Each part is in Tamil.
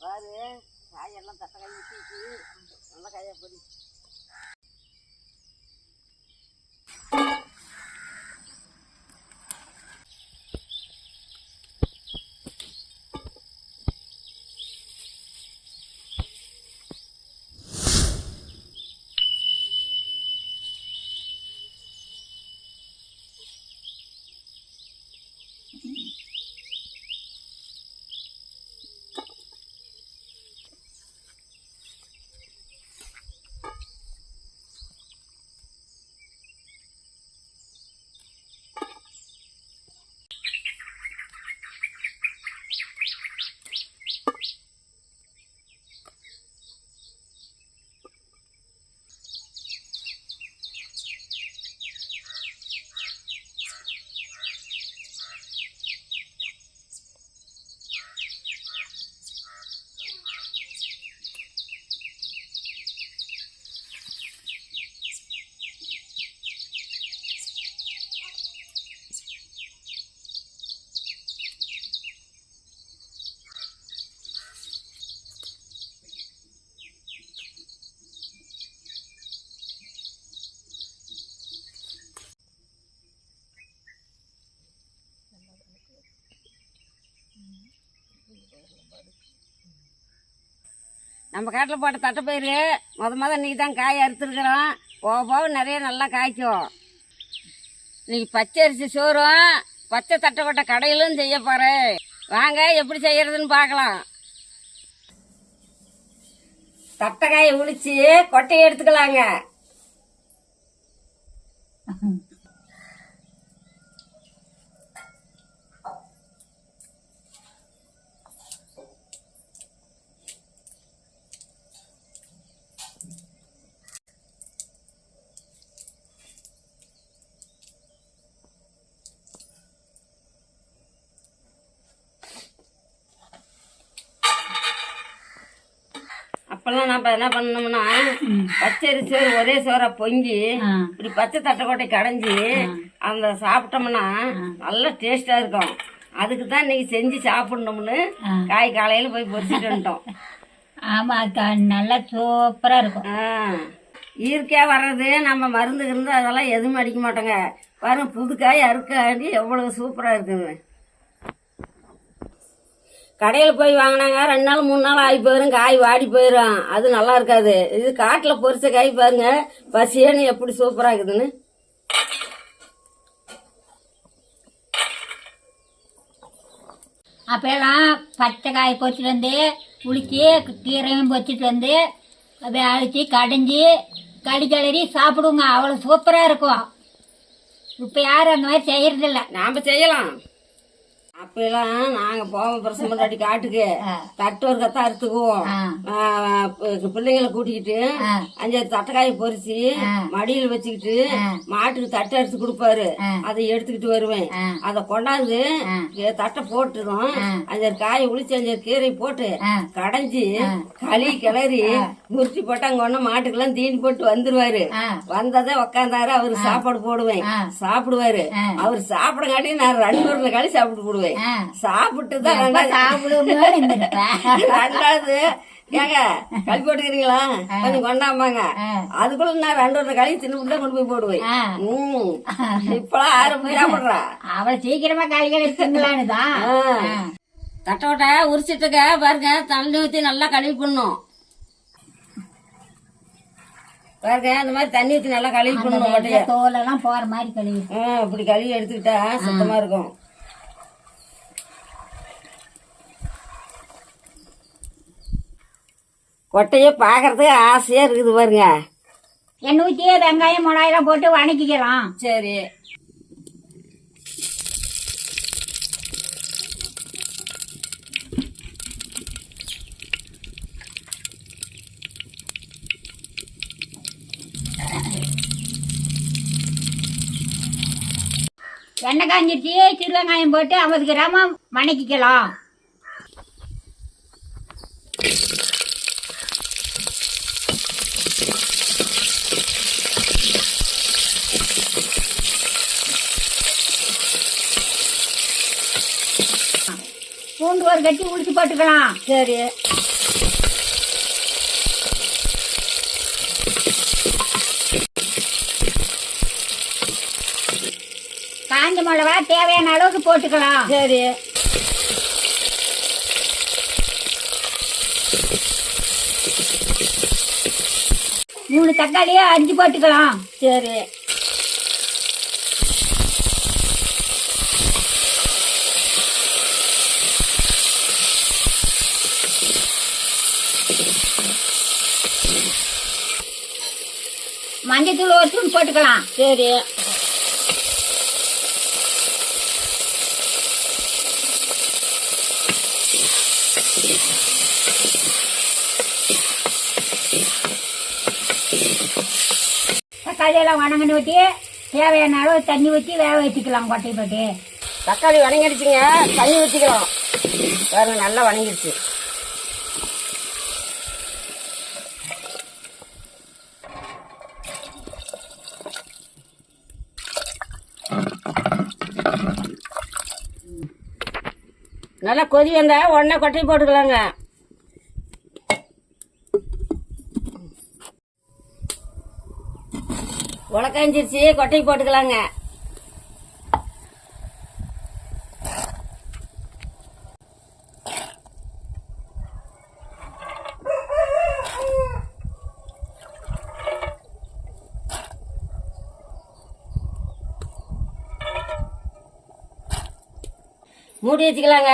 பாரு காயெல்லாம் தட்டை காய் ஊற்றிட்டு நல்ல காயா பொடி. நம்ம காட்டில் போட்ட தட்டைப்பயிறு முத முத இன்றைக்கி தான் காய் அறுத்துருக்குறோம். போக போக நிறைய நல்லா காய்க்கும். இன்றைக்கி பச்சை அரிசி சோறும் பச்சை தட்டை கொட்டை கடையிலும் செய்ய போகிறேன் வாங்க எப்படி செய்யறதுன்னு பார்க்கலாம். தட்டைக்காயை உளிச்சு கொட்டையை எடுத்துக்கலாங்க. அப்பெல்லாம் நம்ம என்ன பண்ணோம்னா பச்சரி சோறு ஒரே சோறா பொங்கி இப்படி பச்சை தட்டைக்கோட்டை கடைஞ்சி அந்த சாப்பிட்டோம்னா நல்ல டேஸ்டா இருக்கும். அதுக்கு தான் இன்னைக்கு செஞ்சு சாப்பிடணும்னு காய் காலையில போய் பொரிச்சிட்டு வந்துட்டோம். ஆமா நல்லா சூப்பரா இருக்கும். ஆ, இயற்கையா வர்றது நம்ம மருந்து இருந்து அதெல்லாம் எதுவும் அடிக்க மாட்டோங்க. பாருங்க புது காய் அறுக்காண்டி எவ்வளவு சூப்பரா இருக்குது. கடையில் போய் வாங்கினாங்க. ரெண்டு நாள் மூணு நாள் ஆகி போயிடும் காய் வாடி போயிடும் அது நல்லா இருக்காது. இது காட்டில் பொரிச்ச காய் பாருங்க. பசியன்னு எப்படி சூப்பரா இருக்குதுன்னு. அப்பெல்லாம் பச்சை காய் பொறிச்சிட்டு வந்து புளிச்சி கீரையும் பொறிச்சிட்டு வந்து அழிச்சு கடைஞ்சி கடி கிளறி சாப்பிடுவோங்க அவ்வளோ சூப்பராக இருக்கும். இப்போ யாரும் அந்த மாதிரி செய்யறதில்ல. நாம செய்யலாம். அப்பெல்லாம் நாங்க போவோம் பிரசம் பண்ணாட்டி காட்டுக்கு. தட்டு ஒரு கத்தா அறுத்துக்குவோம். பிள்ளைங்களை கூட்டிக்கிட்டு. அஞ்சாறு தட்டைக்காய் பொரிச்சு மடியில் வச்சுக்கிட்டு மாட்டுக்கு தட்டை அறுத்து கொடுப்பாரு. அதை எடுத்துக்கிட்டு வருவேன். அதை கொண்டாந்து தட்டை போட்டுரும். அஞ்சாறு காய் உளிச்சு அஞ்சாறு கீரை போட்டு. கடைஞ்சி களி கிளறி முறிச்சு போட்டு அங்க மாட்டுக்கெல்லாம் தீனி போட்டு வந்துருவாரு. வந்ததே உக்காந்தாரு அவரு சாப்பாடு போடுவேன். சாப்பிடுவாரு. அவர் சாப்பிடங்காட்டி நான் ரெண்டு ஊர்ல களி சாப்பிட்டு போடுவேன். சாப்பிட்டு தான் சாப்பிடுவோம்னு இருந்திருப்பேன் ரெண்டாவது ஏங்க களி போட்டுக்கிறீங்களா? கொஞ்சம் கொண்டாமாங்க அதுக்குள்ள நான் ரெண்டு ஒரு களி தின்னு தான் கொண்டு போய் போடுவேன். ஆ. ம். இப்பெல்லாம் ஆறு போய் சாப்பிடுறா? அவ்வளோ சீக்கிரமா காய் கிளறி திங்கலான்னு தான் தட்டோட்ட உரிச்சிட்டுக்க பாருங்க தண்ணி ஊற்றி நல்லா கழுவி பண்ணணும் பாருங்க இந்த மாதிரி தண்ணி ஊற்றி நல்லா கழுவி கொட்டைய தோலெல்லாம் போற மாதிரி கழுவி. இப்படி கழுவி எடுத்துக்கிட்டா சுத்தமா இருக்கும். கொட்டையை பார்க்கறதுக்கு ஆசையா இருக்குது பாருங்க. எண்ணெய் ஊற்றி வெங்காயம் மிளகாயெல்லாம் போட்டு வணக்கிக்கலாம். சரி. எண்ணெய் காஞ்சிருச்சு சிறு வெங்காயம் போட்டு ஐம்பது கிராம வணக்கிக்கலாம். பூண்டு ஒரு கட்டி உரிச்சு போட்டுக்கலாம் சரி. காஞ்ச மிளகா தேவையான அளவுக்கு போட்டுக்கலாம். சரி. மூணு தக்காளியை அரிஞ்சு போட்டுக்கலாம். சரி. மஞ்சத்தூள் ஒரு ஸ்பூன் போட்டுக்கலாம். சரி. தக்காளி எல்லாம் வணங்கன்னு ஊற்றி தேவையான அளவு தண்ணி ஊற்றி வேக வச்சுக்கலாம் கொட்டை போட்டு தக்காளி வணங்கிடுச்சுங்க தண்ணி ஊற்றிக்கலாம் பாருங்க நல்லா வணங்கிடுச்சு. நல்லா கொதி வந்தா உடனே கொட்டை போட்டுக்கலாங்க. உலக்காஞ்சிருச்சு கொட்டை போட்டுக்கலாங்க. மூடி வச்சுக்கலாங்க.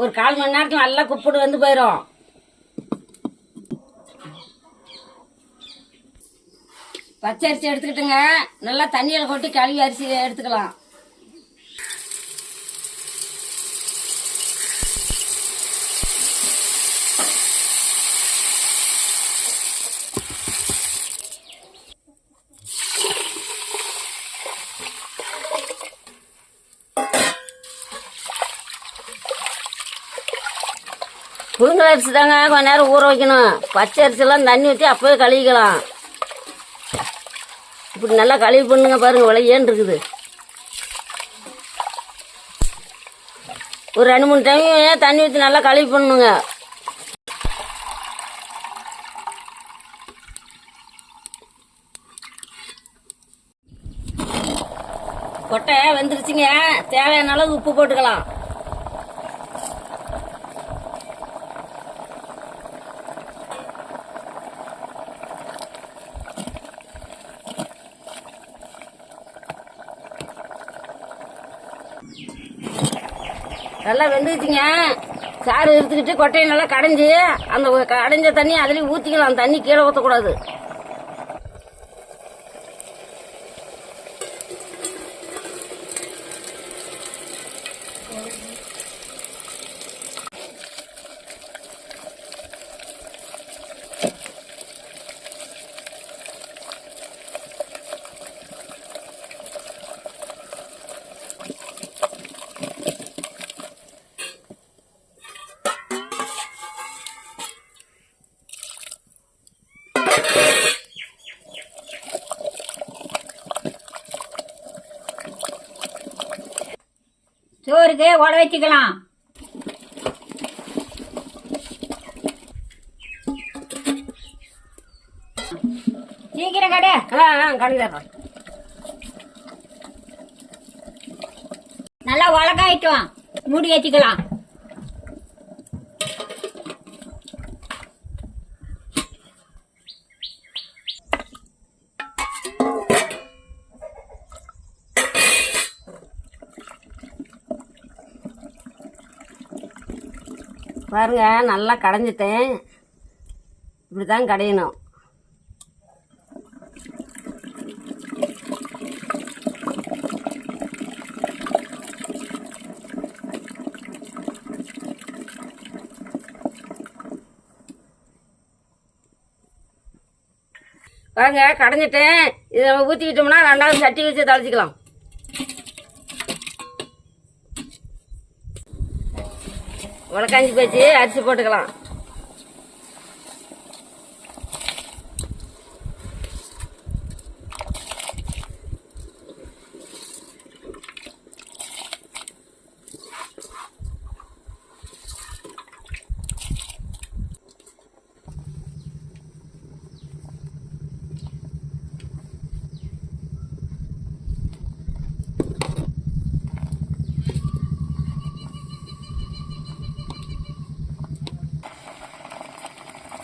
ஒரு கால் மணி நேரத்தில் நல்லா குப்பிட்டு வந்து போயிடும் பச்சை அரிசி எடுத்துக்கிட்டுங்க. நல்லா தண்ணியில் கொட்டி கழுவி அரிசி எடுத்துக்கலாம். புழுங்கல் அரிசி தாங்க கொஞ்ச நேரம் ஊற வைக்கணும். பச்சை அரிசிலாம் தண்ணி ஊற்றி அப்போவே கழுவிக்கலாம். இப்படி நல்லா கழுவி பண்ணுங்க பாருங்கள் விளையேன்னு இருக்குது? ஒரு ரெண்டு மூணு டைம் தண்ணி ஊற்றி நல்லா கழுவி பண்ணுங்க கொட்டை வெந்துருச்சுங்க. தேவையான அளவு உப்பு போட்டுக்கலாம். நல்லா வெந்துச்சுங்க சாறு எடுத்துக்கிட்டு கொட்டையை நல்லா கடைஞ்சி அந்த கடைஞ்ச தண்ணி அதுலேயும் ஊற்றிக்கலாம் தண்ணி கீழே ஊற்றக்கூடாது சோறுக்கு ஓட வச்சுக்கலாம். சீக்கிரம் கடை. ஆ ஆ கடைஞ்சிடுறோம் நல்லா உலகாயிட்டோம் மூடி ஏற்றிக்கலாம் பாருங்க நல்லா கடைஞ்சிட்டேன். இப்படி தான் கடையணும். பாருங்க கடைஞ்சிட்டேன். இதை ஊற்றிக்கிட்டோம்னா ரெண்டாவது சட்டி வச்சு தளிச்சிக்கலாம். உனக்காஞ்சி போச்சு அரிசி போட்டுக்கலாம்.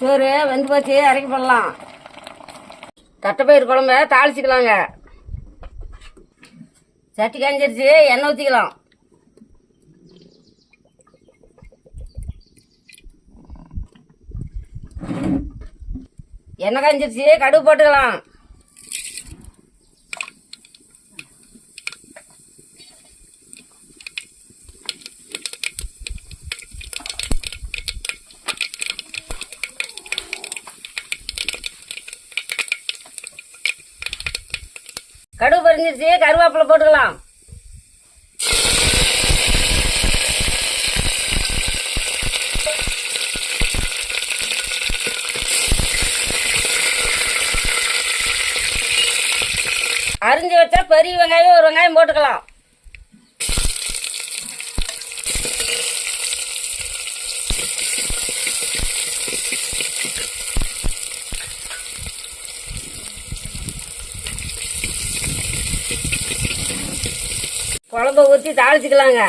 சோறு வந்து போச்சு இறக்கி போடலாம். தட்டைப்பயிர் குழம்ப தாளிச்சிக்கலாங்க. சட்டி காஞ்சிருச்சு எண்ணெய் ஊற்றிக்கலாம் எண்ணெய் காஞ்சிருச்சு கடுகு போட்டுக்கலாம். கடுகு பறிஞ்சிருச்சு கருவேப்பிலை போட்டுக்கலாம். அரிஞ்சு வச்சா பெரிய வெங்காயம் ஒரு வெங்காயம் போட்டுக்கலாம். குழம்ப ஊற்றி தாளிச்சுக்கலாங்க.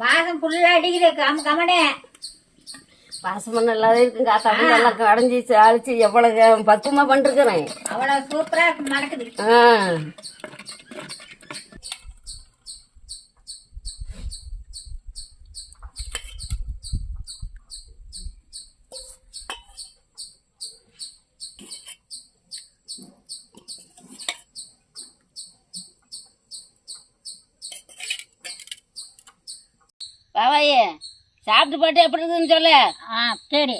வாசம் ஃபுல்லா அடிக்குது. கம கமனே. பாசமண்ண இல்லாத இருக்குங்க தமிழ் நல்லா கடைஞ்சி தாளிச்சு எவ்வளவு பக்குவமா பண்ணிருக்கிறேன். அவ்வளவு சூப்பரா மணக்குது ஆ. பாவாயே சாப்பிட்டு பாட்டு எப்படி இருக்குன்னு சொல்லு. ஆ சரி.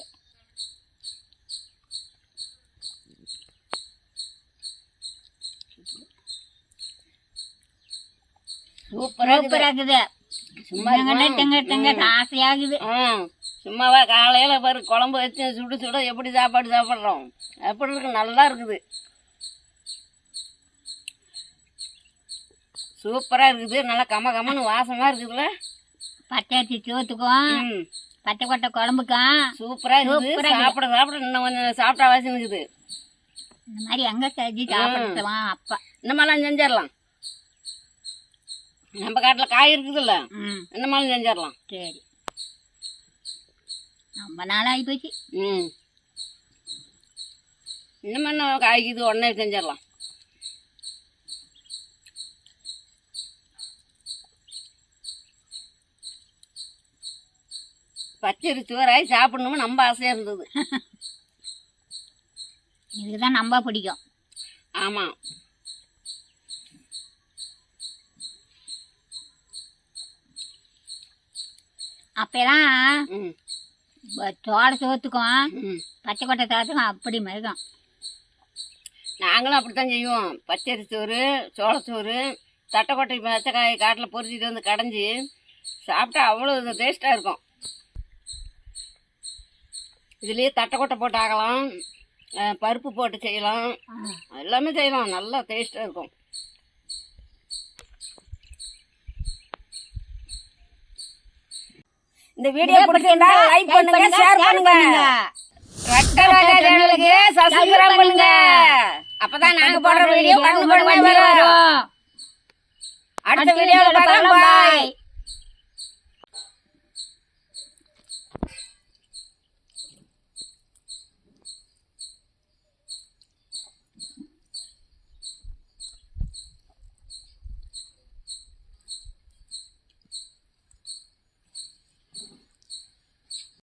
சூப்பரா இருக்குது. சும்மா தங்க தங்க ஆசையாகுது. சும்மாவா காலையில பாரு குழம்பு வச்சு சுடு சுட எப்படி சாப்பாடு சாப்பிட்றோம். எப்படி இருக்கு? நல்லா இருக்குது. சூப்பரா இருக்குது. நல்லா கம கமன்னு வாசமா இருக்குதுல்ல. பச்சை அரிசி சோத்துக்கும் பச்சை கொட்டை குழம்புக்கும் சூப்பரா இருக்குது. சாப்பிட சாப்பிட. இன்னும் கொஞ்சம் சாப்பிட்டா வாசம் இருக்குது. இந்த மாதிரி எங்க செஞ்சு சாப்பிடலாம் அப்பா. இந்த மாதிரிலாம் செஞ்சிடலாம். நம்ம காட்டில் காய் இருக்குதுல்ல இந்த மாதிரி செஞ்சிடலாம். சரி. ரொம்ப நாளாகி போச்சு. ம். நம்ம காய்க்குது உடனே செஞ்சிடலாம். பச்சரி சோறாய் சாப்பிடணும்னு நம்ம ஆசையாக இருந்தது. இதுக்கு தான் ரொம்ப பிடிக்கும். ஆமாம் அப்பெல்லாம் சோள சோத்துக்கும் பச்சை கொட்டை சாத்துக்கும் அப்படி மருகம். நாங்களும் அப்படித்தான் செய்வோம். பச்சரி சோறு சோளச்சோறு தட்டைக்கொட்டை பச்சைக்காய் காட்டில் பொரிச்சிட்டு வந்து கடைஞ்சி சாப்பிட்டா அவ்வளோ டேஸ்ட்டாக இருக்கும். இதுலேயே தட்டைக்கொட்டை போட்டு ஆகலாம். பருப்பு போட்டு செய்யலாம். எல்லாமே செய்யலாம். நல்லா டேஸ்ட்டாக இருக்கும். இந்த வீடியோ பிடிச்சிருந்தா லைக் பண்ணுங்க ஷேர் பண்ணுங்க. ரெட்டராஜா சேனலுக்கு சப்ஸ்கிரைப் பண்ணுங்க. அப்பதான் நாங்க போடுற வீடியோ கண்ணு வரும். அடுத்த வீடியோல பார்க்கலாம். பாய்